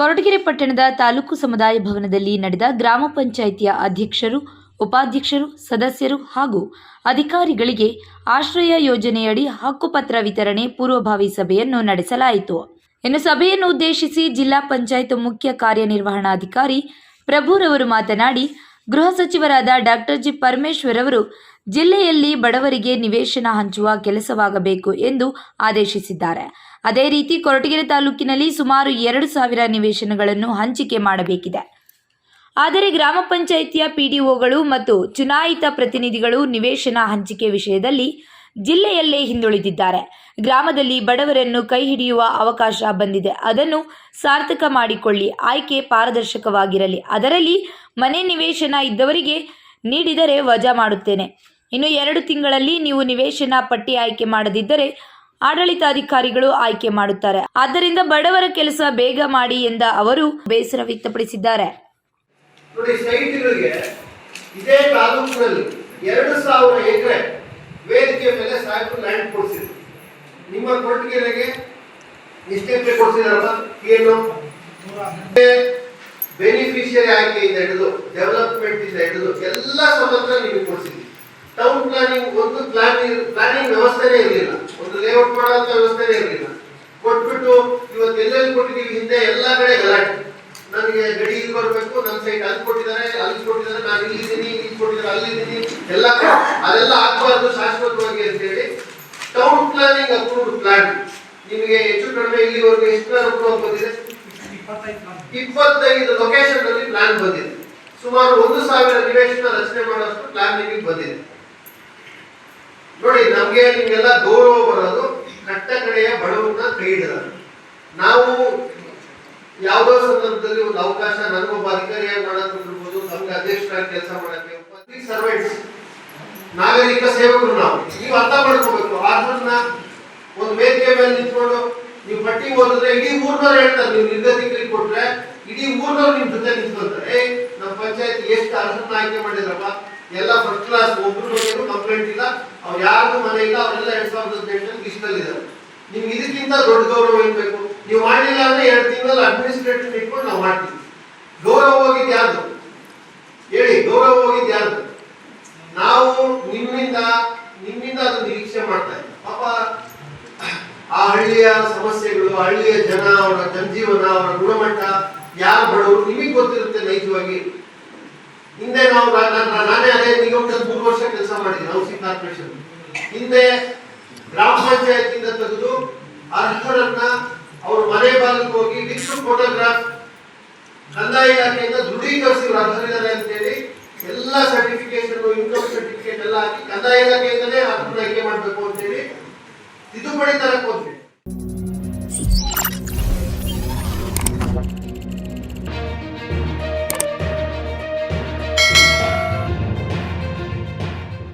ಕೊರಟಗೆರೆ ಪಟ್ಟಣದ ತಾಲೂಕು ಸಮುದಾಯ ಭವನದಲ್ಲಿ ನಡೆದ ಗ್ರಾಮ ಪಂಚಾಯಿತಿಯ ಅಧ್ಯಕ್ಷರು, ಉಪಾಧ್ಯಕ್ಷರು, ಸದಸ್ಯರು ಹಾಗೂ ಅಧಿಕಾರಿಗಳಿಗೆ ಆಶ್ರಯ ಯೋಜನೆಯಡಿ ಹಕ್ಕುಪತ್ರ ವಿತರಣೆ ಪೂರ್ವಭಾವಿ ಸಭೆಯನ್ನು ನಡೆಸಲಾಯಿತು. ಇನ್ನು ಸಭೆಯನ್ನು ಉದ್ದೇಶಿಸಿ ಜಿಲ್ಲಾ ಪಂಚಾಯತ್ ಮುಖ್ಯ ಕಾರ್ಯನಿರ್ವಹಣಾಧಿಕಾರಿ ಪ್ರಭುರವರು ಮಾತನಾಡಿ ಗೃಹ ಸಚಿವರಾದ ಡಾಕ್ಟರ್ ಜಿ ಪರಮೇಶ್ವರ್ ಅವರು, ಜಿಲ್ಲೆಯಲ್ಲಿ ಬಡವರಿಗೆ ನಿವೇಶನ ಹಂಚುವ ಕೆಲಸವಾಗಬೇಕು ಎಂದು ಆದೇಶಿಸಿದ್ದಾರೆ. ಅದೇ ರೀತಿ ಕೊರಟಗೆರೆ ತಾಲೂಕಿನಲ್ಲಿ ಸುಮಾರು ಎರಡು ಸಾವಿರ ನಿವೇಶನಗಳನ್ನು ಹಂಚಿಕೆ ಮಾಡಬೇಕಿದೆ. ಆದರೆ ಗ್ರಾಮ ಪಂಚಾಯಿತಿಯ ಪಿಡಿಒಗಳು ಮತ್ತು ಚುನಾಯಿತ ಪ್ರತಿನಿಧಿಗಳು ನಿವೇಶನ ಹಂಚಿಕೆ ವಿಷಯದಲ್ಲಿ ಜಿಲ್ಲೆಯಲ್ಲೇ ಹಿಂದುಳಿದಿದ್ದಾರೆ. ಗ್ರಾಮದಲ್ಲಿ ಬಡವರನ್ನು ಕೈ ಹಿಡಿಯುವ ಅವಕಾಶ ಬಂದಿದೆ. ಅದನ್ನು ಸಾರ್ಥಕ ಮಾಡಿಕೊಳ್ಳಿ. ಆಯ್ಕೆ ಪಾರದರ್ಶಕವಾಗಿರಲಿ. ಅದರಲ್ಲಿ ಮನೆ ನಿವೇಶನ ಇದ್ದವರಿಗೆ ನೀಡಿದರೆ ವಜಾ ಮಾಡುತ್ತೇನೆ. ಇನ್ನು ಎರಡು ತಿಂಗಳಲ್ಲಿ ನೀವು ನಿವೇಶನ ಪಟ್ಟಿ ಆಯ್ಕೆ ಮಾಡದಿದ್ದರೆ ಆಡಳಿತಾಧಿಕಾರಿಗಳು ಆಯ್ಕೆ ಮಾಡುತ್ತಾರೆ. ಆದ್ದರಿಂದ ಬಡವರ ಕೆಲಸ ಬೇಗ ಮಾಡಿ ಎಂದ ಅವರು ಬೇಸರ ವ್ಯಕ್ತಪಡಿಸಿದ್ದಾರೆ. ಇದೇ ತಾಲೂಕಿನಲ್ಲಿ ಎರಡು ಸಾವಿರ ಎಕರೆ ವೇದಿಕೆ ಮೇಲೆ ಸಾಕು ಲ್ಯಾಂಡ್ ಕೊಡಿಸಿದ್ರು. ನಿಮ್ಮ ಕೊಟ್ಟಿಗೆರೆಗೆ ಎಷ್ಟು ಎಕರೆ ಕೊಡಿಸಿದಾರಲ್ಲ, ಏನು? ಬೆನಿಫಿಷಿಯರಿ ಆಯ್ಕೆಯಿಂದ ಹಿಡಿದು ಡೆವಲಪ್ಮೆಂಟ್ ಇಂದ ಹಿಡಿದು ಎಲ್ಲ ಸಮಗ್ರ ನಿಮಗೆ ಕೊಡಿಸಿದ್ವಿ. ಟೌನ್ ಪ್ಲಾನಿಂಗ್ ಒಂದು ಪ್ಲಾನಿಂಗ್ ಪ್ಲಾನಿಂಗ್ ವ್ಯವಸ್ಥೆನೇ ಇರಲಿಲ್ಲ. ಒಂದು ಲೇಔಟ್ ಮಾಡುವಂತ ವ್ಯವಸ್ಥೆನೇ ಇರಲಿಲ್ಲ. ಕೊಟ್ಬಿಟ್ಟು ಇವತ್ತು ಎಲ್ಲೆಲ್ಲಿ ಕೊಟ್ಟಿದ್ದೀವಿ? ಹಿಂದೆ ಎಲ್ಲ ಕಡೆ ಗಲಾಟೆ. ನನಗೆ ಗಡಿ ಇಲ್ಲಿ ಬರಬೇಕು ನನ್ನ ಸೈಟ್ ಅಲ್ಲಿ ಕೊಟ್ಟಿದ್ದಾರೆ ಅಲ್ಲಿ ಕೊಟ್ಟಿದ್ದಾರೆ, ನಾನು ಇಲ್ಲಿದ್ದೀನಿ ಇಲ್ಲಿ ಕೊಟ್ಟಿದ್ದಾರೆ. ಅಲ್ಲಿ ಎಲ್ಲ ಅದೆಲ್ಲ ಆಗಬಾರ್ದು ಶಾಶ್ವತವಾಗಿ ಅಂತ ಹೇಳಿ ಟೌನ್ ಪ್ಲಾನಿಂಗ್ ಅಪ್ರೂವ್ಡ್ ಪ್ಲಾನ್ ನಿಮಗೆ ಹೆಚ್ಚು ಕಡಿಮೆ ಇಲ್ಲಿವರೆಗೆ ಎಷ್ಟು ಅಪ್ರೂವ್ ಬಂದಿದೆ? ಇಪ್ಪತ್ತೈದು ಲೊಕೇಶನ್ ಅಲ್ಲಿ ಪ್ಲಾನ್ ಬಂದಿದೆ. ಸುಮಾರು ಒಂದು ಸಾವಿರ ನಿವೇಶನ ರಚನೆ ಮಾಡೋಷ್ಟು ಪ್ಲಾನ್ ನಿಮಗೆ ಬಂದಿದೆ. ನೋಡಿ, ನಮಗೆ ನಿಮಗೆಲ್ಲ ಗೌರವ ಬರೋದು ಕಟ್ಟ ಕಡೆಯ ಬಡವನ್ನ ಕೈ ನಾವು ಯಾವುದೋ ಸಂದರ್ಭದಲ್ಲಿ ಒಂದು ಅವಕಾಶ, ನನಗೊಬ್ಬ ಅಧಿಕಾರಿಯಾಗಿ ಮಾಡೋದಿರ್ಬೋದು ನಮ್ಗೆ ಅಧ್ಯಕ್ಷರಾಗಿ ಕೆಲಸ ಮಾಡಕ್ಕೆ ಸರ್ವೆಂಟ್ಸ್ ನಾಗರಿಕ ಸೇವಕರು ನಾವು. ನೀವು ಅರ್ಥ ಮಾಡ್ಕೋಬೇಕು. ಆದ್ರನ್ನ ಒಂದು ವೇದಿಕೆ ಮೇಲೆ ನಿಂತ್ಕೊಂಡು ನೀವು ಪಟ್ಟಿ ಓದಿದ್ರೆ ಇಡೀ ಊರ್ನವ್ರು ಹೇಳ್ತಾರೆ, ನೀವು ನಿರ್ಗತಿಕರಿಗೆ ಕೊಟ್ರೆ ಇಡೀ ಊರ್ನವ್ರು ನಿಮ್ ಜೊತೆ ನಿಂತ್ಕೊಂತಾರೆ. ನಮ್ಮ ಪಂಚಾಯತ್ ಎಷ್ಟು ಅರ್ಹರನ್ನ ಆಯ್ಕೆ ಮಾಡಿದ್ರಪ್ಪ? ಎಲ್ಲ ಫಸ್ಟ್ ಕ್ಲಾಸ್ ಒಬ್ರು ಕಂಪ್ಲೇಂಟ್ ಇಲ್ಲ. ಅವ್ರು ಯಾರಿಗೂ ಮನೆ ಇಲ್ಲ. ಅವರೆಲ್ಲ ಎರಡ್ ಸಾವಿರದ ಹದಿನೆಂಟು ಲಿಸ್ಟಲ್ಲಿ ಇದ್ದಾರೆ. ನಿಮ್ಗೆ ಇದಕ್ಕಿಂತ ದೊಡ್ಡ ಗೌರವ ಇರಬೇಕು ನೀವು ಮಾಡಲಿಲ್ಲ ಅಂದ್ರೆ ಎರಡು ತಿಂಗಳಲ್ಲಿ ಅಡ್ಮಿನಿಸ್ಟ್ರೇಟಿವ್ ಇಟ್ಕೊಂಡು ನಾವು ಮಾಡ್ತೀವಿ. ಗೌರವ ಹೋಗಿದ್ದು ಹೇಳಿ, ಗೌರವ ಹೋಗಿದ್ದು ನಿಮ್ಮಿಂದ ನಿಮ್ಮಿಂದ ಅದು ನಿರೀಕ್ಷೆ ಮಾಡ್ತಾ ಇದ್ದೀವಿ ಪಾಪ, ಆ ಹಳ್ಳಿಯ ಸಮಸ್ಯೆಗಳು ಹಳ್ಳಿಯ ಜನ, ಅವರ ಜನಜೀವನ, ಅವರ ಗುಣಮಟ್ಟ, ಯಾರು ಬಡವರು ನಿಮಗೆ ಗೊತ್ತಿರುತ್ತೆ ನೈಜವಾಗಿ. ಹಿಂದೆ ನಾವು ನಾನೇ ಅದೇ ನಿಗಮದಲ್ಲಿ ಮೂರು ವರ್ಷ ಕೆಲಸ ಮಾಡಿದ್ದೀನಿ ಹೌಸಿಂಗ್ ಕಾರ್ಪೊರೇಷನ್. ಹಿಂದೆ ಗ್ರಾಮ ಪಂಚಾಯತಿಂದ ತೆಗೆದು ಅರ್ಹರನ್ನ ಅವ್ರ ಮನೆ ಬಾಗಿಲಿಗೆ ಹೋಗಿ ವಿತ್ ಫೋಟೋಗ್ರಾಫ್, ಕಂದಾಯ ಇಲಾಖೆಯಿಂದ ದೃಢೀಕರಿಸಿ ಅರ್ಹರಿದ್ದಾರೆ ಅಂತೇಳಿ. ಎಲ್ಲ ಸರ್ಟಿಫಿಕೇಟ್ ಇನ್ಕಮ್ ಸರ್ಟಿಫಿಕೇಟ್ ಎಲ್ಲ ಹಾಕಿ ಕಂದಾಯ ಇಲಾಖೆಯಿಂದಲೇ ಆಯ್ಕೆ ಮಾಡಬೇಕು ಅಂತೇಳಿ ತಿದ್ದುಪಡಿ ತರಕ್ಕೆ ಹೋದ್ವಿ.